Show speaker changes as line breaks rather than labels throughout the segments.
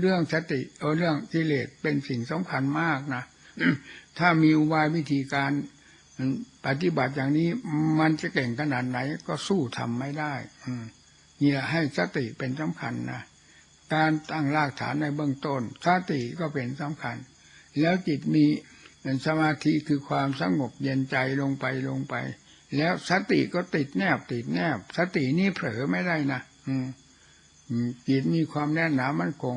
เรื่องสติเออเรื่องกิเลสเป็นสิ่งสำคัญมากนะถ้ามีอุบายวิธีการปฏิบัติอย่างนี้มันจะเก่งขนาดไหนก็สู้ทำไม่ได้อืนี่แหละให้สติเป็นสำคัญนะการตั้งรากฐานในเบื้องต้นสติก็เป็นสำคัญ แล้วจิตมีสมาธิคือความสงบเย็นใจลงไปลงไป แล้วสติก็ติดแนบติดแนบ สตินี่เผลอไม่ได้นะอืม จิตมีความแน่นหนามั่นคง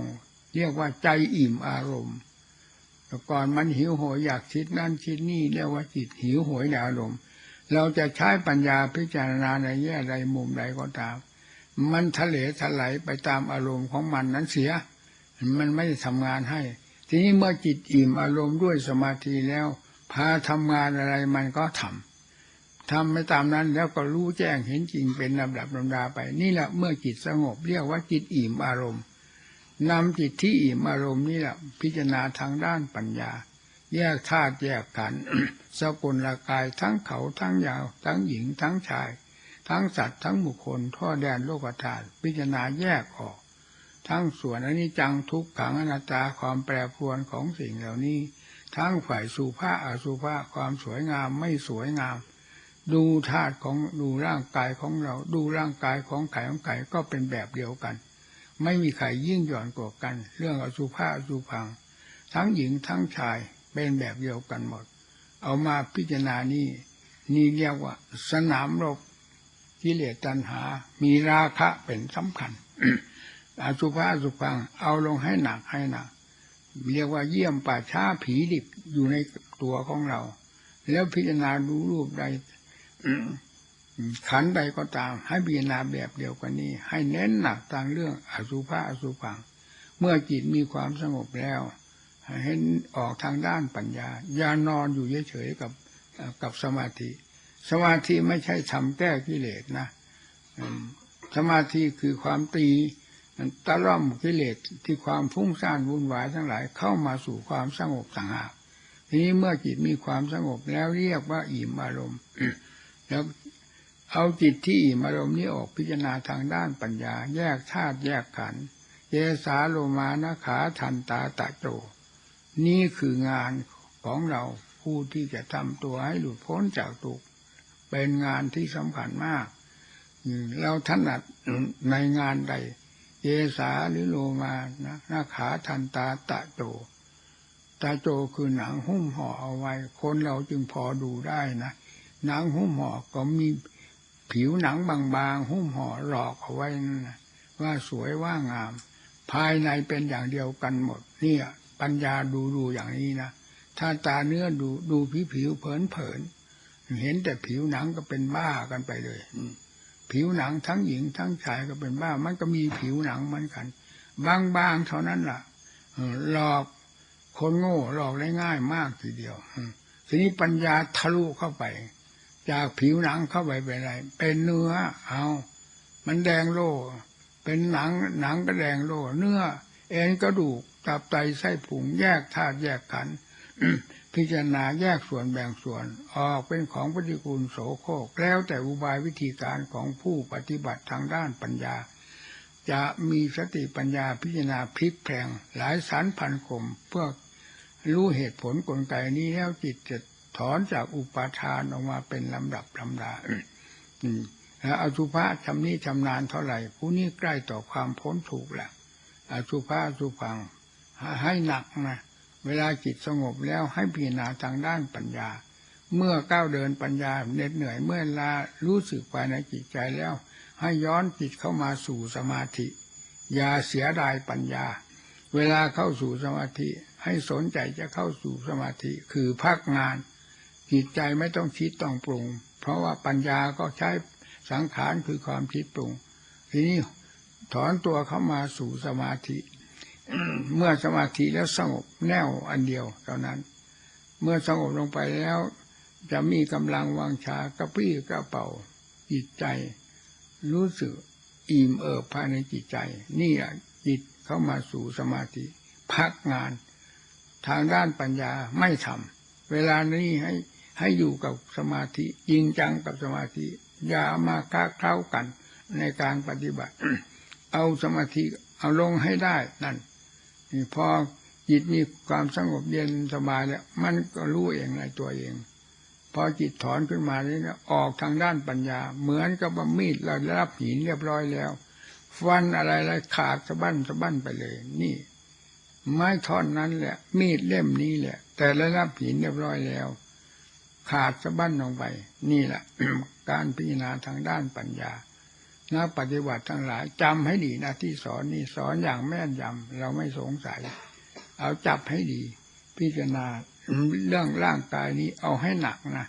เรียกว่าใจอิ่มอารมณ์แต่ก่อนมันหิวโหยอยากคิดนั่นคิดนี่เรียกว่าจิตหิวโหยในอารมณ์เราจะใช้ปัญญาพิจารณาในแง่ใดมุมใดก็ตาม มันทะเลทลายไปตามอารมณ์ของมันนั้นเสีย มันไม่ได้ทำงานให้ ทีนี้เมื่อจิตอิ่มอารมณ์ด้วยสมาธิแล้ว พาทำงานอะไรมันก็ทำ ทำไม่ตามนั้น แล้วก็รู้แจ้งเห็นจริงเป็นลำดับลำดาไป นี่แหละเมื่อจิตสงบ เรียกว่าจิตอิ่มอารมณ์นำจิตที่อิ่มอารมณ์นี่แหละพิจารณาทางด้านปัญญา แยกธาตุแยกขันธ์สกุลละกายทั้งเขาทั้งยาว ทั้งหญิงทั้งชาย ทั้งสัตว์ทั้งบุคคลท่อแดนโลกธาตุพิจารณาแยกออก ทั้งส่วนอนิจจังทุกขังอนัตตาความแปรปรวนของสิ่งเหล่านี้ ทั้งฝ่ายสุภาอสุภาความสวยงามไม่สวยงาม ดูธาตุของดูร่างกายของเรา ดูร่างกายของไข่ของไข่ก็เป็นแบบเดียวกัน ไม่มีใครยิ่งหย่อนกว่ากัน เรื่องอสุภาอสุพัง ทั้งหญิงทั้งชายเป็นแบบเดียวกันหมด เอามาพิจารณานี่นี่เรียกว่า สนามรบกิเลสตัณหา มีราคะเป็นสำคัญอสุภาอสุพัง เอาลงให้หนักให้หนักเรียกว่าเยี่ยมป่าช้าผีดิบอยู่ในตัวของเรา แล้วพิจารณาดูรูปใด ขันใดก็ตาม ให้พิจารณาแบบเดียวกันนี้ ให้เน้นหนักทางเรื่องอสุภะอสุพัง เมื่อจิตมีความสงบแล้วให้ออกทางด้านปัญญา อย่านอนอยู่เฉยๆกับกับสมาธิ สมาธิไม่ใช่ทำแก้กิเลสนะสมาธิคือความตีตะล่อมกิเลสที่ความฟุ้งซ่านวุ่นวายทั้งหลายเข้ามาสู่ความสงบสังหารทีนี้เมื่อจิตมีความสงบแล้วเรียกว่าอิ่มอารมณ์ แล้วเอาจิตที่มารมนี้ออกพิจารณาทางด้านปัญญา แยกธาตุแยกขันธ์เยสาโลมานะขาทันตาตะโจ นี่คืองานของเราผู้ที่จะทำตัวให้หลุดพ้นจากตุกเป็นงานที่สำคัญมาก เราถนัดในงานใด เยสาหรือโลมานะนาขาทันตาตะโจ ตาโจคือหนังหุ้มห่อเอาไว้ คนเราจึงพอดูได้นะ หนังหุ้มห่อก็มีผิวหนังบางๆหุ้มห่อหลอกเอาไว้นะว่าสวยว่างาม ภายในเป็นอย่างเดียวกันหมด เนี่ยปัญญาดูดูอย่างนี้นะถ้าตาเนื้อดูดูผิวผิวเผินเผินเห็นแต่ผิวหนังก็เป็นบ้ากันไปเลยผิวหนังทั้งหญิงทั้งชายก็เป็นบ้า มันก็มีผิวหนังเหมือนกัน บางๆเท่านั้นล่ะหลอกคนโง่หลอกได้ง่ายมากทีเดียวทีนี้ปัญญาทะลุเข้าไป จากผิวหนังเข้าไปเป็นอะไร เป็นเนื้อ เอา มันแดงโลเป็นหนังหนังก็แดงโลเนื้อ เอ็นกระดูกตับไตไส้ผุงแยกธาตุแยกขันพิจารณาแยกส่วนแบ่งส่วน ออกเป็นของปฏิกูลโสโครกแล้วแต่อุบายวิธีการของผู้ปฏิบัติทางด้านปัญญา จะมีสติปัญญาพิจารณาพลิกแพลงหลายสารพันคมเพื่อรู้เหตุผลกลไกนี้แล้วจิตจะ ถอนจากอุปาทานออกมาเป็นลำดับลำดาแล้วอสุภะชำนี้ชำนาญเท่าไหร่ผู้นี้ใกล้ต่อความพ้นถูกแหละอสุภะอสุพังให้หนักนะเวลาจิตสงบแล้วให้พิจารณาทางด้านปัญญา เมื่อก้าวเดินปัญญาเหน็ดเหนื่อยเมื่อลารู้สึกภายในจิตใจแล้ว ให้ย้อนจิตเข้ามาสู่สมาธิ อย่าเสียดายปัญญา เวลาเข้าสู่สมาธิ ให้สนใจจะเข้าสู่สมาธิคือพักงาน จิตใจไม่ต้องคิดต้องปรุง เพราะว่าปัญญาก็ใช้สังขารคือความคิดปรุง ทีนี้ถอนตัวเข้ามาสู่สมาธิ เมื่อสมาธิแล้วสงบแน่วอันเดียวเท่านั้น เมื่อสงบลงไปแล้ว จะมีกำลังวางชากระปี้กระเป๋าจิตใจ รู้สึกอิ่มเอิบภายในจิตใจ นี่แหละจิตเข้ามาสู่สมาธิ พักงาน ทางด้านปัญญาไม่ทำเวลานี้ให้ ให้อยู่กับสมาธิจริงจังกับสมาธิ อย่ามาค้าเท้ากันในการปฏิบัติ เอาสมาธิเอาลงให้ได้นั่นนี่พอจิตมีความสงบเย็นสบายแล้วมันก็รู้เองในตัวเอง พอจิตถอนขึ้นมานี่นะออกทางด้านปัญญา เหมือนกับว่ามีดเราได้รับหินเรียบร้อยแล้ว ฟันอะไรอะไรขาดสะบั้นสะบั้นไปเลย นี่ ไม้ท่อนนั้นแหละ มีดเล่มนี้แหละ แต่ได้รับหินเรียบร้อยแล้ว ขาดสะบั้นลงไป นี่แหละการพิจารณาทางด้านปัญญานักปฏิบัติทั้งหลายจำให้ดีนะที่สอนนี่สอนอย่างแม่นยำเราไม่สงสัย เอาจับให้ดี พิจารณาเรื่องร่างกายนี้เอาให้หนักนะ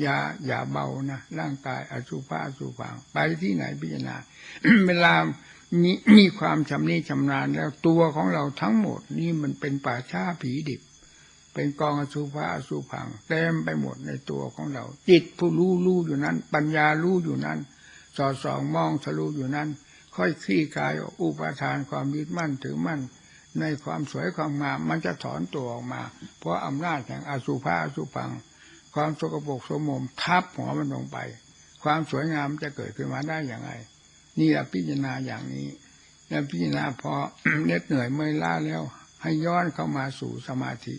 อย่าอย่าเบานะร่างกายอสุภะอสุพังไปที่ไหนพิจารณาเวลามีมีความชำนิชำนาญแล้วตัวของเราทั้งหมดนี่มันเป็นป่าช้าผีดิบ เป็นกองอสุภะอสุพังเต็มไปหมดในตัวของเรา จิตผู้รู้รู้อยู่นั้น ปัญญารู้อยู่นั้น สอดส่องมองทะลุอยู่นั้น ค่อยคลี่คลายอุปทานความยึดมั่นถือมั่น ในความสวยความงามมันจะถอนตัวออกมา เพราะอำนาจแห่งอสุภะอสุพัง ความสกปรกสมมทับหัวมันลงไป ความสวยงามจะเกิดขึ้นมาได้อย่างไรนี่แหละพิจารณาอย่างนี้ แล้วพิจารณาพอเหน็ดเหนื่อยเมื่อยล้าแล้ว ให้ย้อนเข้ามาสู่สมาธิ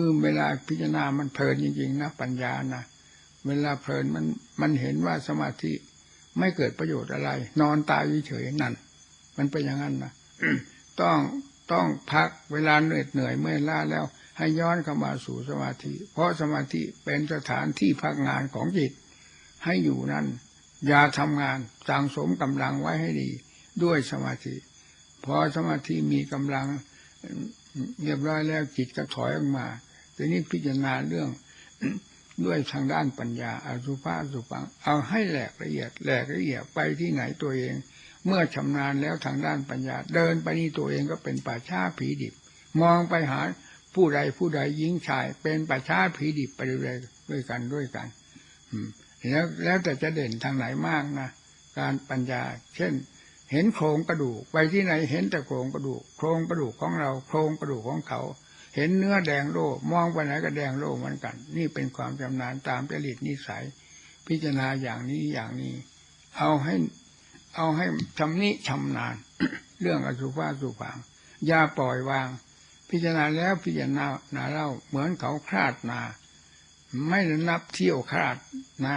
คือเวลาพิจารณามันเพลินจริงๆนะปัญญานะเวลาเพลินมันมันเห็นว่าสมาธิไม่เกิดประโยชน์อะไร นอนตายเฉยๆนั่น มันเป็นอย่างนั้นนะต้องต้องพักเวลาเหนื่อยเหนื่อยเมื่อยล้าแล้ว ให้ย้อนเข้ามาสู่สมาธิ เพราะสมาธิเป็นสถานที่พักงานของจิต ให้อยู่นั้นอย่าทำงานสังสมกำลังไว้ให้ดี ด้วยสมาธิพอสมาธิมีกำลังเรียบร้อยแล้วจิตก็ถอยออกมา ทีนี้พิจารณาเรื่องด้วยทางด้านปัญญาอาสุภะสุปัง เอาให้แหลกละเอียดแหลกละเอียดไปที่ไหนตัวเอง เมื่อชำนาญแล้วทางด้านปัญญา เดินไปนี่ตัวเองก็เป็นป่าช้าผีดิบ มองไปหาผู้ใดผู้ใดหญิงชาย เป็นป่าช้าผีดิบไปเรื่อยด้วยกันด้วยกัน อืมแล้วแล้วแต่จะเด่นทางไหนมากนะการปัญญา เช่น เห็นโครงกระดูกไปที่ไหนเห็นแต่โครงกระดูก โครงกระดูกของเรา โครงกระดูกของเขา เห็นเนื้อแดงโลมองไปไหนก็แดงโลเหมือนกัน นี่เป็นความชำนาญตามจริตนิสัย พิจารณาอย่างนี้อย่างนี้ เอาให้เอาให้ชำนิชำนาญ เรื่องอสุภะสุพังอย่าปล่อยวาง พิจารณาแล้วพิจารณาหนาเล่าเหมือนเขาคลาดนา ไม่นับเที่ยวคลาดนะ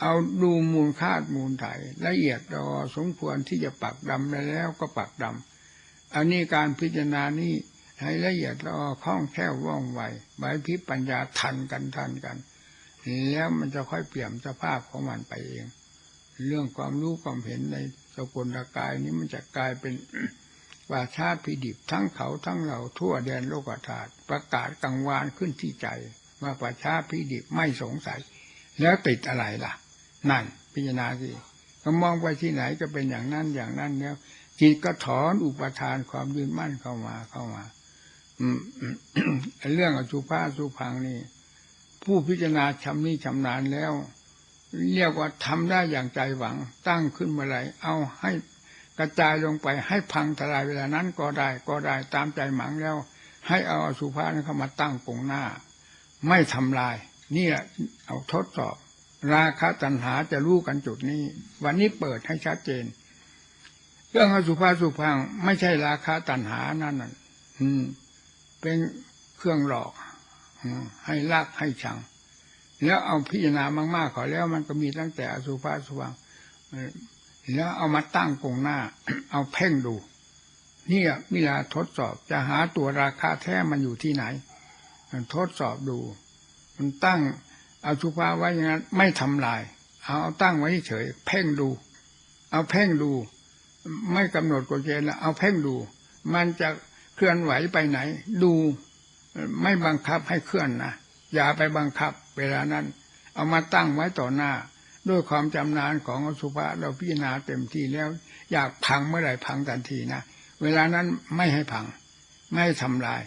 เอาดูมูลคาดมูลไถละเอียดรอสมควรที่จะปักดำได้แล้วก็ปักดำอันนี้การพิจารณานี้ ให้ละเอียดรอคล่องแคล่วว่องไวใบพิปัญญาทันกันทันกัน แล้วมันจะค่อยเปลี่ยนสภาพของมันไปเอง เรื่องความรู้ความเห็นในสกุลกายนี้มันจะกลายเป็นป่าชาติพิดิบทั้งเขาทั้งเราทั่วแดนโลกธาตุประกาศกังวานขึ้นที่ใจ ว่าป่าชาติพิดิบไม่สงสัย แล้วติดอะไรล่ะ นั่นพิจารณาสิก็มองไปที่ไหนก็เป็นอย่างนั้นอย่างนั้นแล้วจิตก็ถอนอุปทานความยืนมั่นเข้ามาเข้ามา เรื่องอสุภาสุพังนี่ ผู้พิจารณาชำนี้ชำนาญแล้ว เรียกว่าทำได้อย่างใจหวัง ตั้งขึ้นเมื่อไหร่เอาให้กระจายลงไปให้พังทลายเวลานั้นก็ได้ก็ได้ตามใจหมังแล้ว ให้เอาอสุภานั้นเข้ามาตั้งกงหน้า ไม่ทำลาย นี่แหละเอาทดสอบ ราคะตัณหาจะรู้กันจุดนี้ วันนี้เปิดให้ชัดเจน เรื่องอสุภาสุพังไม่ใช่ราคะตัณหานั่นน่ะอืม เป็นเครื่องหลอกให้ลักให้ชัง แล้วเอาพิจารณามากๆขอแล้วมันก็มีตั้งแต่อสุภาสุพังเอ่อแล้วเอามาตั้งกงหน้า เอาเพ่งดู เนี่ยเวลาทดสอบจะหาตัวราคาแท้มันอยู่ที่ไหนทดสอบดู มันตั้งเอาสุภาไว้อย่างนั้นไม่ทำลาย เอาเอาตั้งไว้เฉยเพ่งดู เอาเพ่งดู ไม่กำหนดกฎเกณฑ์แล้วเอาเพ่งดู มันจะ เคลื่อนไหวไปไหน ดูไม่บังคับให้เคลื่อนนะอย่าไปบังคับ เวลานั้น เอามาตั้งไว้ต่อหน้า ด้วยความจำนานของอสุภะเราพิจารณาเต็มที่แล้ว อยากพังเมื่อไหร่พังทันทีนะเวลานั้นไม่ให้พัง ไม่ให้ทำลาย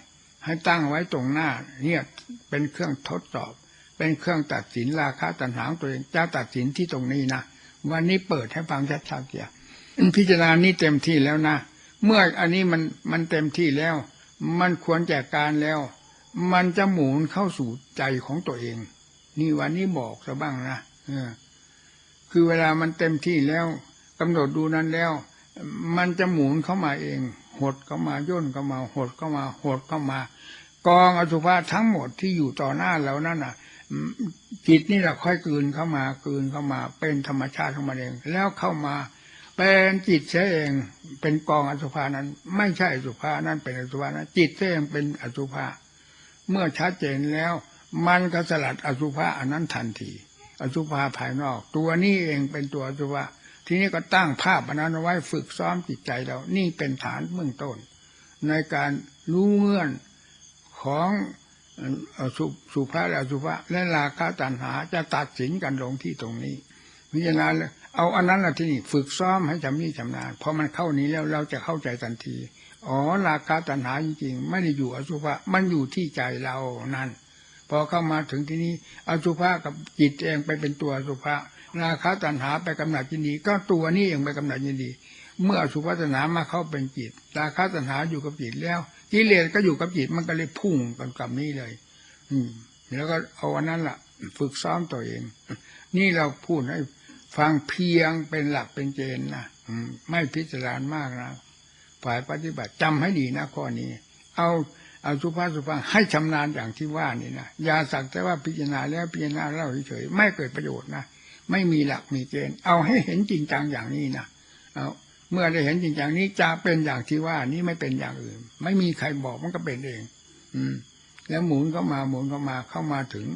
ให้ตั้งไว้ตรงหน้า เนี่ยเป็นเครื่องทดสอบ เป็นเครื่องตัดสินราคาตัณหางตัวเองจะตัดสินที่ตรงนี้นะวันนี้เปิดให้ฟังชัดๆเกียพิจารณานี้เต็มที่แล้วนะ เมื่ออันนี้มันมันเต็มที่แล้ว มันควรแจกการแล้ว มันจะหมุนเข้าสู่ใจของตัวเอง นี่วันนี้บอกซะบ้างนะเออ คือเวลามันเต็มที่แล้วกำหนดดูนั้นแล้ว มันจะหมุนเข้ามาเอง หดก็มาย่นก็มา หดก็มา หดก็มากองอสุภะทั้งหมดที่อยู่ต่อหน้าเรานั่นน่ะจิตนี่แหละค่อยกลืนเข้ามา กลืนเข้ามา เป็นธรรมชาติของมันเอง แล้วเข้ามา เป็นจิตเสียเองเป็นกองอสุภานั้น ไม่ใช่อสุภานั้น เป็นอสุภานั้น จิตเสียเองเป็นอสุภาเมื่อชัดเจนแล้ว มันก็สลัดอสุภาอันนั้นทันที อสุภาภายนอก ตัวนี้เองเป็นตัวอสุภาทีนี้ก็ตั้งภาพอันนั้นไว้ฝึกซ้อมจิตใจเรา นี่เป็นฐานเบื้องต้น ในการรู้เงื่อนของอสุสุภาและอสุภาและราคะตัณหาจะตัดสินกันลงที่ตรงนี้พิจารณา เอาอันนั้นละที่นี่ฝึกซ้อมให้จำนี่จำนานพอมันเข้านี้แล้วเราจะเข้าใจทันที อ๋อราคะตัณหาจริงๆไม่ได้อยู่อสุภะมันอยู่ที่ใจเรานั่นพอเข้ามาถึงที่นี้อสุภะกับจิตเองไปเป็นตัวอสุภะราคะตัณหาไปกำหนัดยินดี ก็ตัวนี้เองไปกำหนัดยินดี เมื่ออสุภะตัณหามาเข้าเป็นจิต ราคะตัณหาอยู่กับจิตแล้วกิเลสก็อยู่กับจิตมันก็เลยพุ่งกันกับนี้เลย อืม แล้วก็เอาอันนั้นล่ะ ฝึกซ้อมตัวเอง นี่เราพูดให้ ฟังเพียงเป็นหลักเป็นเกณฑ์นะไม่พิจารณามากนะฝ่ายปฏิบัติจำให้ดีนะข้อนี้ เอาเอาสุภาพสุภาพให้ชำนาญอย่างที่ว่านี่นะอย่าสักแต่ว่าพิจารณาแล้วพิจารณาเล่าเฉยๆไม่เกิดประโยชน์นะไม่มีหลักมีเกณฑ์เอาให้เห็นจริงจังอย่างนี้นะเอาเมื่อได้เห็นจริงจังนี้จะเป็นอย่างที่ว่านี้ไม่เป็นอย่างอื่น ไม่มีใครบอกมันก็เป็นเอง อืม แล้วหมุนเข้ามาหมุนเข้ามาเข้ามาถึง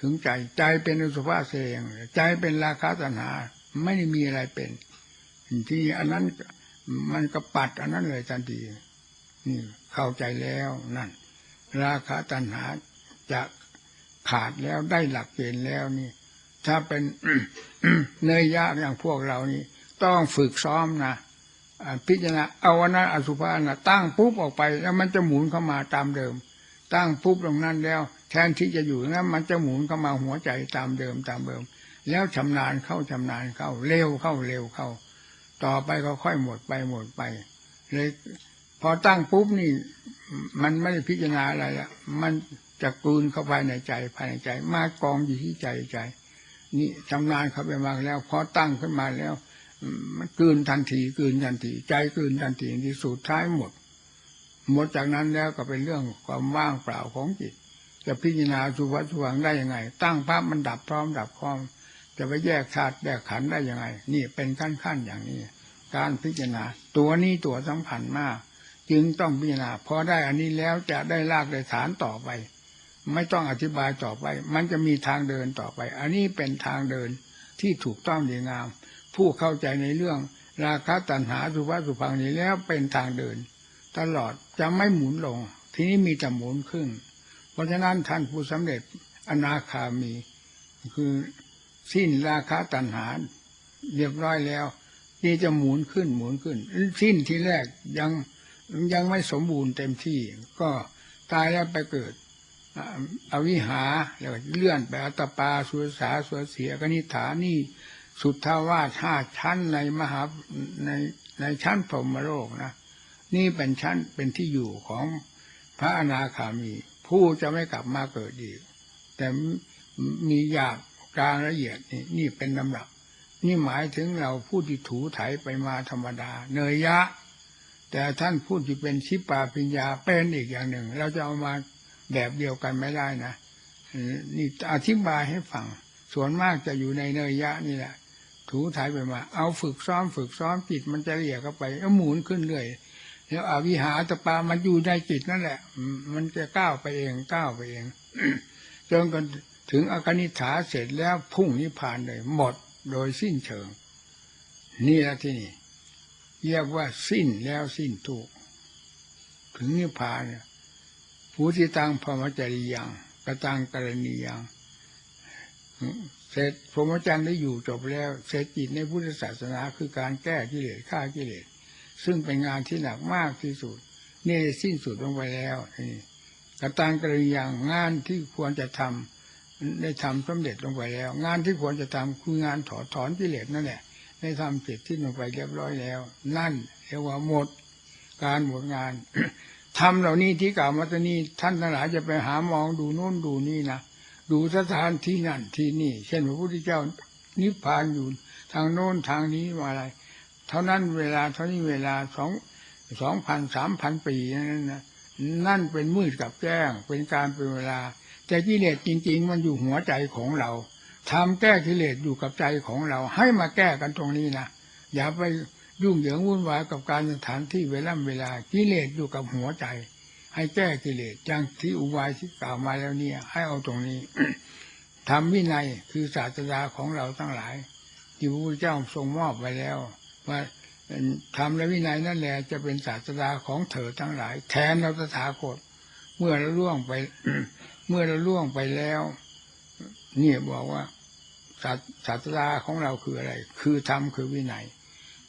ถึงใจใจเป็นอสุภาเสงใจเป็นราคะตัณหา ไม่ได้มีอะไรเป็นที่อันนั้นมันก็ปัดอันนั้นเลยทันทีนี่เข้าใจแล้วนั่น ราคะตัณหาจะขาดแล้วได้หลักเกณฑ์แล้วนี่ ถ้าเป็นเนยยากอย่างพวกเรานี่ ต้องฝึกซ้อมนะพิจารณาเอาวันนั้นอสุภะนะตั้งปุ๊บออกไป แล้วมันจะหมุนเข้ามาตามเดิม ตั้งปุ๊บตรงนั้นแล้ว ทนที่จะอยู่นั้นมันจะหมุนเข้ามาหัวใจตามเดิมตามเดิม แล้วชำนาญเข้าชำนาญเข้าเร็วเข้าเร็วเข้า ต่อไปก็ค่อยหมดไปหมดไป เลยพอตั้งปุ๊บนี่ มันไม่ได้พิจารณาอะไรละมันจะกลืนเข้าภายในใจภายในใจ มากองอยู่ที่ใจใจ นี่ชำนาญเข้าไปมากแล้วพอตั้งขึ้นมาแล้ว มันกลืนทันทีกลืนทันที ใจกลืนทันทีที่สุดท้ายหมด หมดจากนั้นแล้วก็เป็นเรื่องความว่างเปล่าของจิต จะพิจารณาสุวัตสุวังได้ยังไง ตั้งภาพมันดับพร้อมดับพร้อม จะไปแยกธาตุแยกขันได้ยังไง นี่เป็นขั้นขั้นอย่างนี้ การพิจารณา ตัวนี้ตัวสำคัญมาก จึงต้องพิจารณาพอได้อันนี้แล้วจะได้ลากได้ฐานต่อไป ไม่ต้องอธิบายต่อไป มันจะมีทางเดินต่อไป อันนี้เป็นทางเดินที่ถูกต้องดีงาม ผู้เข้าใจในเรื่องราคะตัณหาสุภาสุพังนี้แล้วเป็นทางเดิน ตลอดจะไม่หมุนลง ทีนี้มีแต่หมุนขึ้น เพราะฉะนั้นท่านผู้สำเร็จอนาคามี คือสิ้นราคะตัณหาเรียบร้อยแล้ว นี่จะหมุนขึ้นหมุนขึ้น สิ้นที่แรกยังยังไม่สมบูรณ์เต็มที่ ก็ตายแล้วไปเกิดอวิหาแล้วเลื่อนไปอัตตปาสุสาสุเสียกนิฐานี่สุทธาวาสห้าชั้นในมหาในในชั้นพรหมโลกนะ นี่เป็นชั้นเป็นที่อยู่ของพระอนาคามี ผู้จะไม่กลับมาเกิดอีก แต่มีหยาบกลางละเอียดนี่นี่เป็นลำดับ นี่หมายถึงเราผู้ที่ถูไถไปมาธรรมดา เนยยะ แต่ท่านพูดที่เป็นชิปาปิญญาเป็นอีกอย่างหนึ่ง เราจะเอามาแบบเดียวกันไม่ได้นะนี่อธิบายให้ฟัง ส่วนมากจะอยู่ในเนยยะนี่แหละถูไถไปมา เอาฝึกซ้อมฝึกซ้อมจิตมันจะละเอียดเข้าไปเอาหมุนขึ้นเรื่อย แล้วอวิหาตปามันอยู่ในจิตนั่นแหละ มันจะก้าวไปเองก้าวไปเองจนกันถึงอากนิฐาเสร็จแล้วพุ่งนิพพานเลย หมดโดยสิ้นเชิง นี่แหละที่นี่เรียกว่าสิ้นแล้วสิ้นทุกถึงนิพพานผู้ที่ตังพรหมจริยังกระตังกรณียังเสร็จพรหมจรรย์ได้อยู่จบแล้ว เสร็จจิตในพุทธศาสนาคือการแก้กิเลสฆ่ากิเลส ซึ่งเป็นงานที่หนักมากที่สุด นี่ได้สิ้นสุดลงไปแล้วนี่กตังกรณียังงานที่ควรจะทำได้ทำสำเร็จลงไปแล้ว งานที่ควรจะทำคืองานถอดถอนกิเลสนั่นแหละได้ทำเสร็จที่ลงไปเรียบร้อยแล้ว นั่นเรียกว่าหมดการหมดงานทำเหล่านี้ที่กล่าวมาตนี้ท่านทั้งหลายจะไปหามองดูโน่นดูนี่นะดูสถานที่นั่นที่นี่ เช่นพระพุทธเจ้านิพพานอยู่ทางโน้นทางนี้ว่าอะไร เท่านั้นเวลาเท่านี้เวลาสองสองพันสามพันปีนั่นนะนั่นเป็นมืดกับแจ้ง เป็นการเป็นเวลา แต่กิเลสจริง ๆ มันอยู่หัวใจของเราทำแก้กิเลสอยู่กับใจของเรา ให้มาแก้กันตรงนี้นะอย่าไปยุ่งเหยิงวุ่นวายกับการสถานที่เวลาเวลากิเลสอยู่กับหัวใจ ให้แก้กิเลสอย่างที่อุบายที่กล่าวมาแล้วเนี่ย ให้เอาตรงนี้ทำวินัยคือศาสดาของเราทั้งหลายที่พระพุทธเจ้าทรงมอบไว้แล้ว ว่าทำและวินัยนั่นแหละจะเป็นศาสดาของเธอทั้งหลาย แทนเราตถาคต เมื่อเราล่วงไป เมื่อเราล่วงไปแล้วเนี่ยบอกว่าศาศาสดาของเราคืออะไร คือธรรมคือวินัย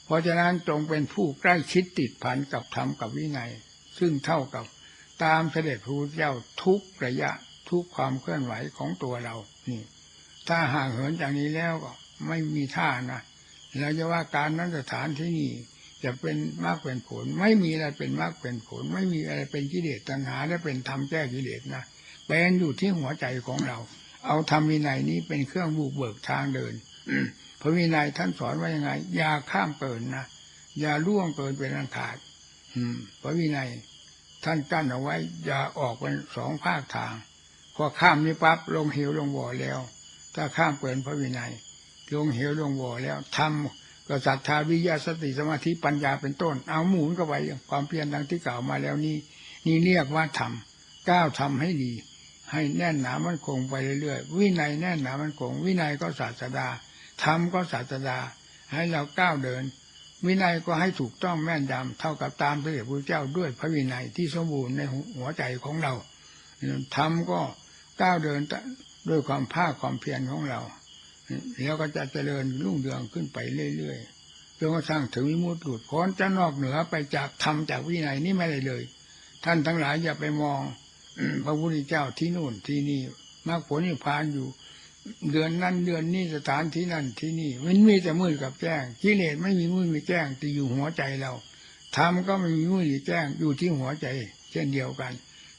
เพราะฉะนั้นจงเป็นผู้ใกล้ชิดติดพันกับธรรมกับวินัย ซึ่งเท่ากับตามเสด็จพระพุทธเจ้าทุกระยะทุกความเคลื่อนไหวของตัวเรา นี่ ถ้าห่างเหินจากนี้แล้วก็ไม่มีท่านะ เราจะว่าการนั้นสถานที่นี่จะเป็นมากเป็นผล ไม่มีอะไรเป็นมากเป็นผล ไม่มีอะไรเป็นกิเลสตัณหาและเป็นธรรมแก้กิเลสนะเป็นอยู่ที่หัวใจของเรา เอาธรรมวินัยนี้เป็นเครื่องบุกเบิกทางเดินพระวินัยท่านสอนว่ายังไง อย่าข้ามเกินนะอย่าล่วงเกินเป็นอันขาดพระวินัย ท่านกั้นเอาไว้ อย่าออกเป็นสองภาคทาง พอข้ามนี้ปั๊บลงเหวลงบ่อแล้ว ถ้าข้ามเกินพระวินัย ลงเหวลงบ่อแล้วทำก็ศรัทธาวิญาสติสมาธิปัญญาเป็นต้น เอาหมุนก็ไปความเพียรดังที่กล่าวมาแล้วนี่นี่เรียกว่าทำก้าวทำให้ดี ให้แน่นหนามันคงไปเรื่อยๆวินัยแน่นหนามันคง วินัยก็ศาสดาธรรมก็ศาสดา ให้เราก้าวเดิน วินัยก็ให้ถูกต้องแม่นยำเท่ากับตามพระเดชพระเจ้าด้วยพระวินัยที่สมบูรณ์ในหัวใจของเราธรรมก็ก้าวเดินด้วยความภาคความเพียรของเรา แล้วก็จะเจริญรุ่งเรืองขึ้นไปเรื่อยๆจนกระทั่งถึงวิมุตติหลุดพ้นจะนอกเหนือไปจากธรรมจากวินัยนี่ไม่ได้เลย ท่านทั้งหลายอย่าไปมองพระพุทธเจ้าที่นู่นที่นี่มรรคผลนิพพานอยู่ เดือนนั้นเดือนนี้สถานที่นั่นที่นี่ มันมีแต่มืดกับแจ้งกิเลสไม่มีมืดมีแจ้งแต่อยู่หัวใจเราธรรมก็ไม่มีมืดมีแจ้งอยู่ที่หัวใจ เช่นเดียวกัน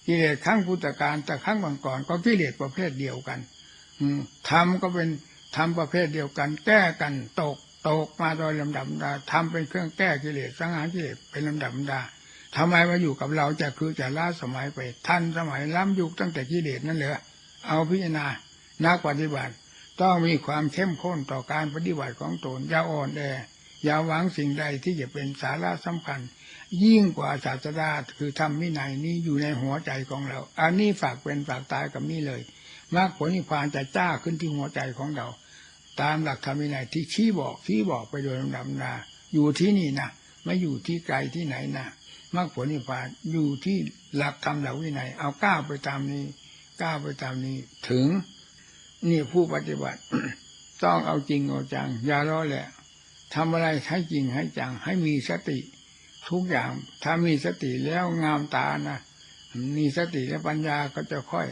กิเลสครั้งพุทธการแต่ครั้งก่อนก็กิเลสประเภทเดียวกันอืทำก็เป็น ทำประเภทเดียวกันแก้กันตกตกมาโดยลำดับดาทำเป็นเครื่องแก้กิเลสสังหารกิเลสเป็นลำดับดาทำไมมาอยู่กับเราจะคือจะล้าสมัยไปท่านสมัยล้ำยุคตั้งแต่กิเลสนั่นเหรอเอาพิจารณานักปฏิบัติ ต้องมีความเข้มข้นต่อการปฏิบัติของตนอย่าอ่อนแออย่าหวังสิ่งใดที่จะเป็นสาระสำคัญ ยิ่งกว่าศาสดาคือธรรมวินัยนี้อยู่ในหัวใจของเรา อันนี้ฝากเป็นฝากตายกับนี่เลย มรรคผลนิพพานจะจ้าขึ้นที่หัวใจของเรา ตามหลักธรรมวินัยที่ชี้บอกชี้บอกไปโดยลำดับนาอยู่ที่นี่นะไม่อยู่ที่ไกลที่ไหนนะมรรคผลนิพพานอยู่ที่หลักธรรมหลักวินัยเอาก้าวไปตามนี้ก้าวไปตามนี้ถึงนี่ผู้ปฏิบัติ ต้องเอาจริงเอาจังอย่าล้อแหละทำอะไรให้จริงให้จัง ให้มีสติ ทุกอย่างถ้ามีสติแล้วงามตานะมีสติและปัญญาก็จะค่อย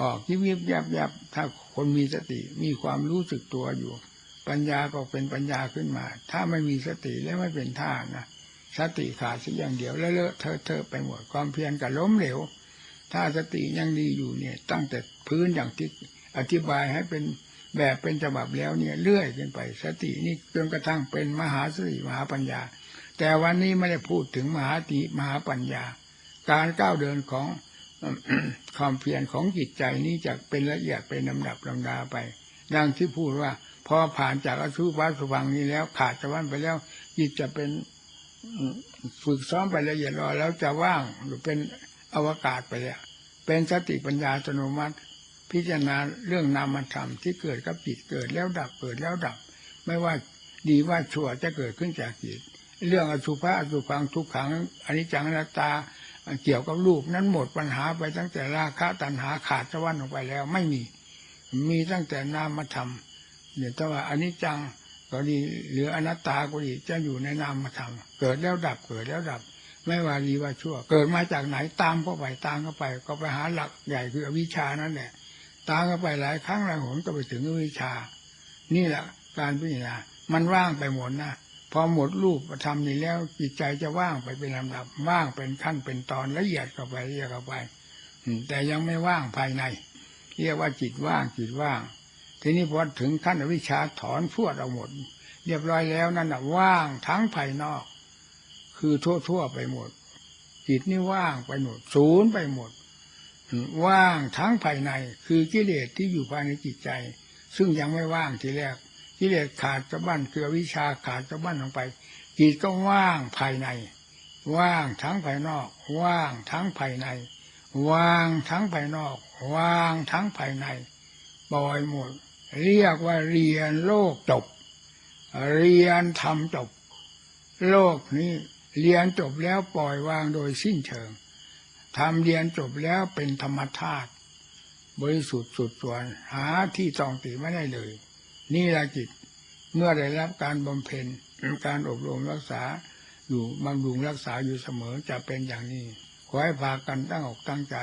ออกยิบยิบยับยับถ้าคนมีสติมีความรู้สึกตัวอยู่ ปัญญาก็เป็นปัญญาขึ้นมา ถ้าไม่มีสติแล้วไม่เป็นท่านะสติขาดสักอย่างเดียวแล้วเลอะเทอะเทอะไปหมดความเพียรกับล้มเหลว ถ้าสติยังดีอยู่เนี่ย ตั้งแต่พื้นอย่างที่อธิบายให้เป็นแบบเป็นฉบับแล้วเนี่ยเลื่อยขึ้นไป สตินี่จนกระทั่งเป็นมหาสติมหาปัญญา แต่วันนี้ไม่ได้พูดถึงมหาติมหาปัญญา การก้าวเดินของ ความเพียรของจิตใจนี้จะเป็นละเอียดเป็นลำดับลำดาไป ดังที่พูดว่า พอผ่านจากอสุภะสุฟังนี้แล้ว ขาดจะวันไปแล้วจิตจะเป็นฝึกซ้อมไปละเอียดรอแล้วจะว่างหรือเป็นอวกาศไปแล้วเป็นสติปัญญาอัตโนมัติ พิจารณาเรื่องนามธรรมที่เกิดกับจิตเกิดแล้วดับเกิดแล้วดับ ไม่ว่าดีว่าชั่วจะเกิดขึ้นจากจิต เรื่องอสุภะอสุพังทุกขังอนนี้จังนาตา เกี่ยวกับรูปนั้นหมดปัญหาไปตั้งแต่ราคะตัณหาขาดสวรรค์ออกไปแล้วไม่มี มีตั้งแต่นามธรรมเนี่ยแต่ว่าอันนี้จังก็ดีหรืออนัตตาก็ดีจะอยู่ในนามธรรมเกิดแล้วดับเกิดแล้วดับ ไม่ว่าดีว่าชั่ว เกิดมาจากไหนตามเข้าไปตามเข้าไป ก็ไปหาหลักใหญ่คืออวิชานั่นแหละตามเข้าไปหลายครั้งหลายหนก็ไปถึงอวิชา นี่แหละการพิจารณามันว่างไปหมดนะ พอหมดรูปธรรมนี้แล้วจิตใจจะว่างไปเป็นลำดับว่างเป็นขั้นเป็นตอนละเอียดเข้าไปละเอียดเข้าไปแต่ยังไม่ว่างภายใน เรียกว่าจิตว่างจิตว่าง ทีนี้พอถึงขั้นวิชาถอนพวดเอาหมด เรียบร้อยแล้วนั่นะว่างทั้งภายนอก คือทั่วๆไปหมด จิตนี่ว่างไปหมดศูนย์ไปหมด ว่างทั้งภายใน คือกิเลสที่อยู่ภายในจิตใจ ซึ่งยังไม่ว่างทีแรก กิเลสขาดสะบั้นคือวิชาขาดสะบั้นลงไปจิตก็ว่างภายใน ว่างทั้งภายนอก ว่างทั้งภายใน ว่างทั้งภายนอก ว่างทั้งภายในปล่อยหมด เรียกว่าเรียนโลกจบ เรียนธรรมจบ โลกนี้เรียนจบแล้วปล่อยวางโดยสิ้นเชิงทำเรียนจบแล้วเป็นธรรมธาตุบริสุทธิ์สุดส่วนหาที่ต้องติไม่ได้เลย นี่ละจิต เมื่อได้รับการบำเพ็ญการอบรมรักษาอยู่บำรุงรักษาอยู่เสมอจะเป็นอย่างนี้ ขอให้พากันตั้งอกตั้งใจ